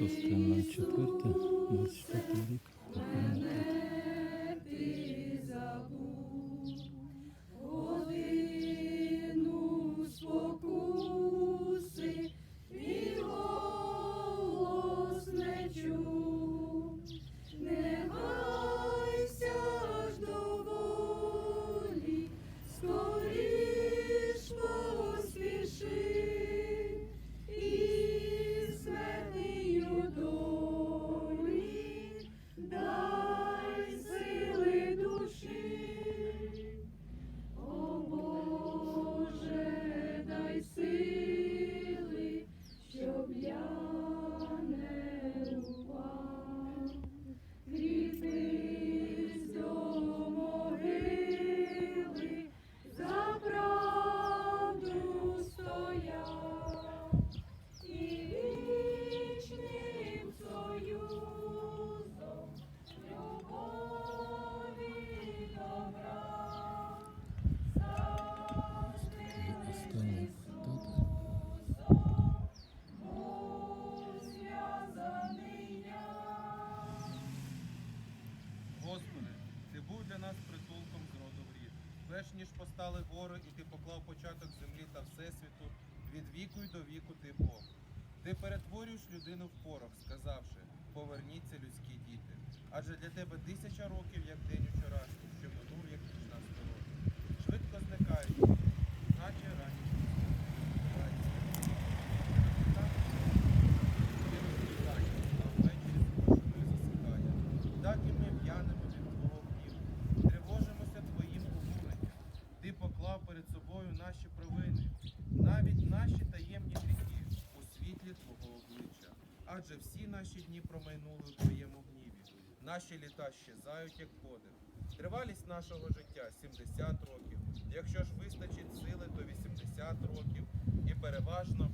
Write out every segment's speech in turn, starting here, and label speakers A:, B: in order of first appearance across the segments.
A: 6.04.24 рік.
B: Ніж постали гори, і ти поклав початок землі та всесвіту, від віку й до віку ти Бог. Ти перетворюєш людину в порох, сказавши, поверніться людські діти. Адже для тебе тисяча років, як день учорашній, що минув, як нічна сторона. Швидко зникають, наче раніше. Так і ми в'янемо від твого гніву, тривожимося твоїм обуренням. Ти поклав перед собою наші провини, навіть наші таємні гріхи у світлі твого обличчя. Всі наші дні промайнули у твоєму гніві. Наші літа щезають, як подих. Тривалість нашого життя 70 років. Якщо ж вистачить сили, то 80 років. І переважно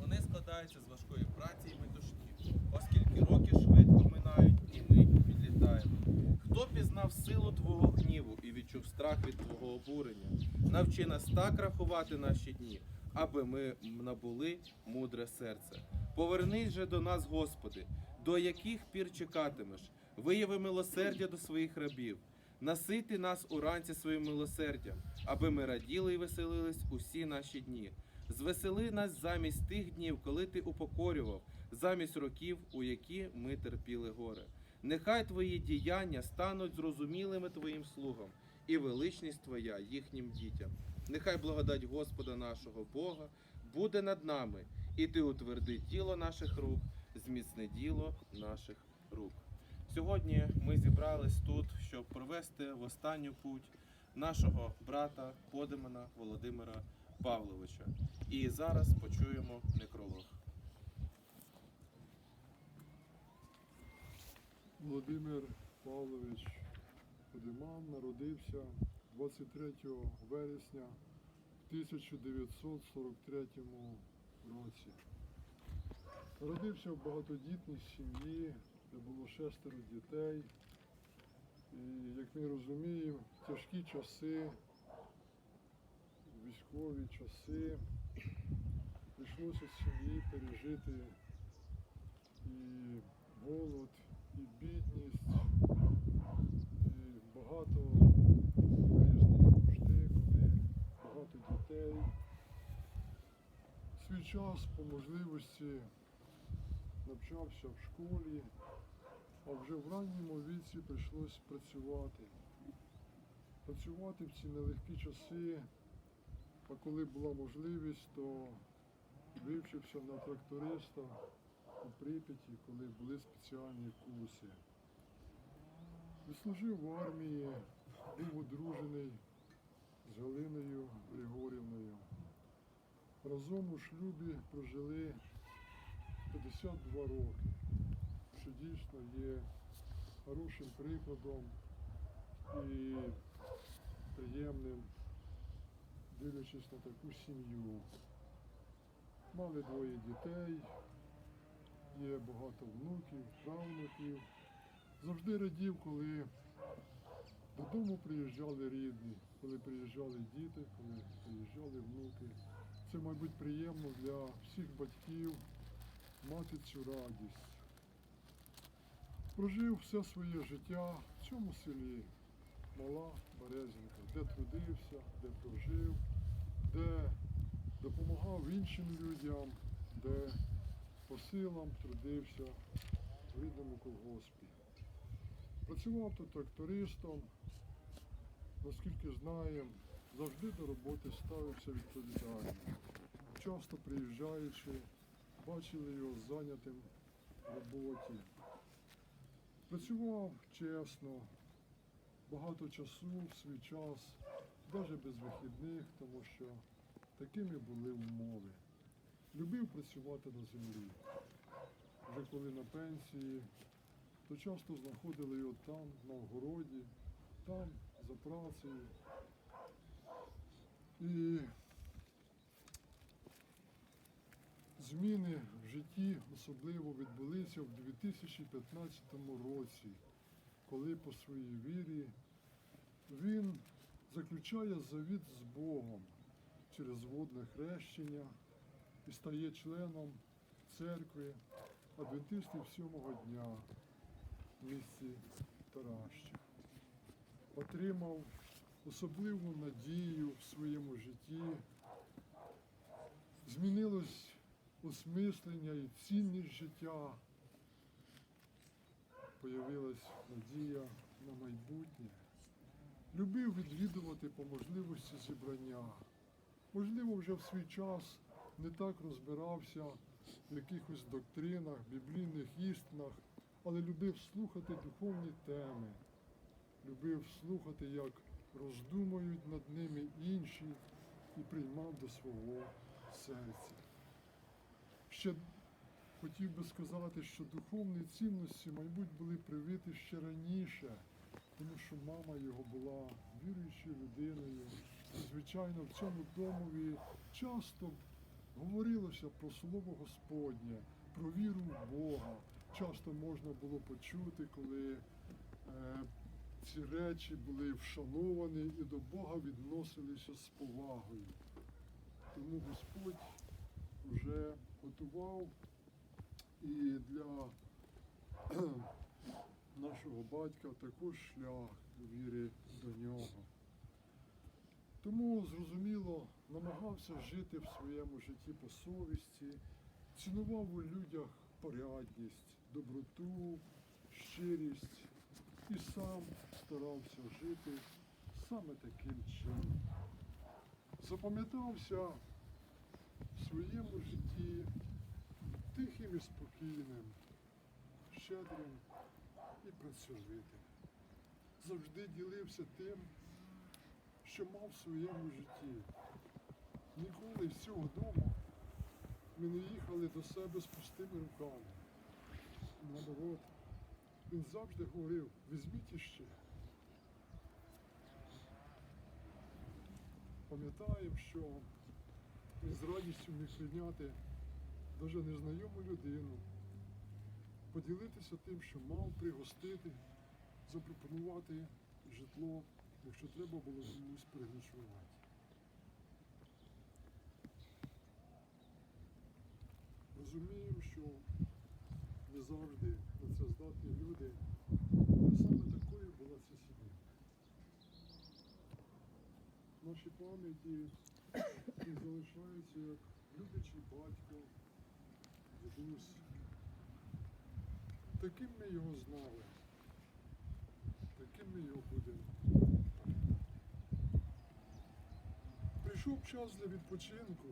B: вони складаються з важкої праці і метушні, оскільки роки швидко минають, і ми відлітаємо. Хто пізнав силу твого гніву і відчув страх від твого обурення? Навчи нас так рахувати наші дні, аби ми набули мудре серце. Повернись же до нас, Господи, до яких пір чекатимеш? Вияви милосердя до своїх рабів. Насити нас уранці своїм милосердям, аби ми раділи і веселились усі наші дні. Звесели нас замість тих днів, коли ти упокорював, замість років, у які ми терпіли горе. Нехай твої діяння стануть зрозумілими твоїм слугам, і величність твоя їхнім дітям. Нехай благодать Господа нашого Бога буде над нами, і ти утверди діло наших рук, зміцни діло наших рук. Сьогодні ми зібрались тут, щоб провести в останню путь нашого брата Подимана Володимира Павловича. І зараз почуємо некролог.
C: Володимир Павлович Подиман народився 23 вересня 1943 році. Народився в багатодітній сім'ї, де було шестеро дітей. І, як ми розуміємо, тяжкі часи, військові часи, прийшлося сім'ї пережити і голод, і бідність, і багато різних нужди, коли багато дітей. Свій час по можливості навчався в школі, а вже в ранньому віці прийшлось працювати. Працювати в ці нелегкі часи, а коли була можливість, то вивчився на тракториста у Прип'яті, коли були спеціальні курси. Відслужив в армії, був одружений з Галиною Григорівною. Разом у шлюбі прожили 52 роки, що дійсно є хорошим прикладом і приємним, дивлячись на таку сім'ю. Мали двоє дітей, є багато внуків, правнуків. Завжди радів, коли додому приїжджали рідні, коли приїжджали діти, коли приїжджали внуки. Це, мабуть, приємно для всіх батьків, мати цю радість. Прожив все своє життя в цьому селі Мала Березінка, де трудився, де прожив, де допомагав іншим людям, де по силам трудився в рідному колгоспі. Працював тут трактористом, наскільки знаємо, завжди до роботи ставився відповідально. Часто приїжджаючи, бачили його зайнятим в роботі. Працював чесно, багато часу свій час, навіть без вихідних, тому що такими були умови. Любив працювати на землі. Вже коли на пенсії, то часто знаходили його там, на огороді, там, за працею. І зміни в житті особливо відбулися в 2015 році, коли по своїй вірі він заключає завіт з Богом через водне хрещення і стає членом церкви адвентистів сьомого дня в місті Тараща. Отримав особливу надію в своєму житті. Змінилось осмислення і цінність життя. Появилась надія на майбутнє. Любив відвідувати по можливості зібрання. Можливо, вже в свій час не так розбирався в якихось доктринах, біблійних істинах, але любив слухати духовні теми, любив слухати, як роздумують над ними інші, і приймав до свого серця. Ще хотів би сказати, що духовні цінності, мабуть, були привиті ще раніше, тому що мама його була віруючою людиною. І, звичайно, в цьому домові часто говорилося про слово Господнє, про віру в Бога. Часто можна було почути, коли е, ці речі були вшановані і до Бога відносилися з повагою. Тому Господь вже готував і для нашого батька також шлях віри до нього. Тому, зрозуміло, намагався жити в своєму житті по совісті, цінував у людях порядність, доброту, щирість і сам старався жити саме таким чином. Запам'ятався в своєму житті тихим і спокійним, щедрим і працьовитим. Завжди ділився тим, що мав в своєму житті. Ніколи з цього дому ми не їхали до себе з пустими руками. Наоборот, він завжди говорив, візьміть іще. Пам'ятаємо, що з радістю міг прийняти навіть незнайому людину, поділитися тим, що мав пригостити, запропонувати житло, якщо треба було комусь переночувати. Розуміємо, що не завжди на це здатні люди, саме В нашій пам'яті він залишається як люблячий батько, дідусь. Таким ми його знали, таким ми його будемо. Прийшов час для відпочинку,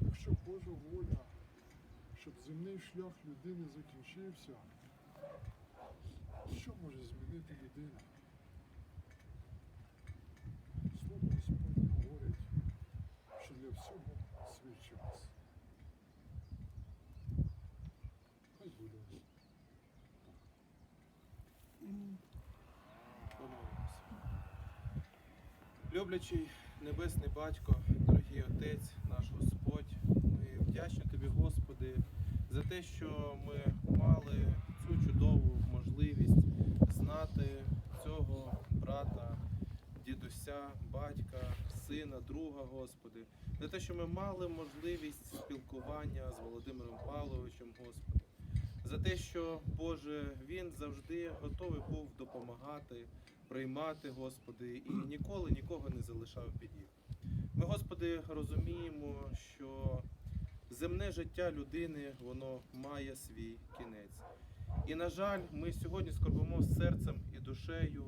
C: якщо Божа воля, щоб земний шлях людини закінчився, що може змінити людина? Слово Господнє говорить, для всього свій час. Хай буде.
B: Люблячий Небесний Батько, дорогий Отець, наш Господь, ми вдячні Тобі, Господи, за те, що ми мали цю чудову можливість знати цього брата, дідуся, батька, сина, друга, Господи, за те, що ми мали можливість спілкування з Володимиром Павловичем, Господи, за те, що Боже, він завжди готовий був допомагати, приймати, Господи, і ніколи нікого не залишав біді. Ми, Господи, розуміємо, що земне життя людини воно має свій кінець. І, на жаль, ми сьогодні скорбимо серцем і душею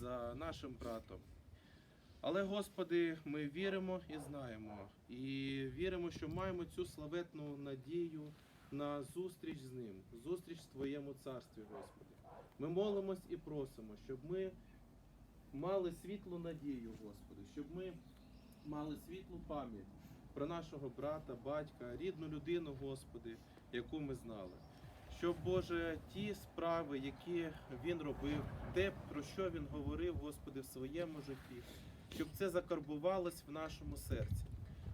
B: за нашим братом. Але, Господи, ми віримо і знаємо, і віримо, що маємо цю славетну надію на зустріч з ним, зустріч в Твоєму царстві, Господи. Ми молимось і просимо, щоб ми мали світлу надію, Господи, щоб ми мали світлу пам'ять про нашого брата, батька, рідну людину, Господи, яку ми знали. Щоб, Боже, ті справи, які він робив, те, про що він говорив, Господи, в своєму житті, щоб це закарбувалось в нашому серці.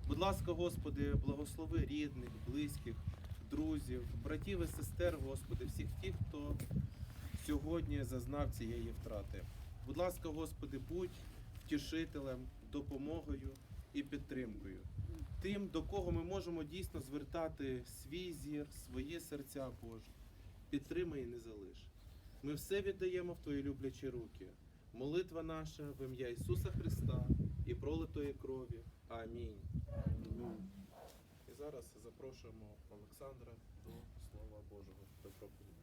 B: Будь ласка, Господи, благослови рідних, близьких, друзів, братів і сестер, Господи, всіх тих, хто сьогодні зазнав цієї втрати. Будь ласка, Господи, будь втішителем, допомогою і підтримкою. Тим, до кого ми можемо дійсно звертати свій зір, свої серця, Боже. Підтримай і не залиш. Ми все віддаємо в Твої люблячі руки. Молитва наша в ім'я Ісуса Христа і пролитої крові. Амінь. І зараз запрошуємо Олександра до Слова Божого до проповіді.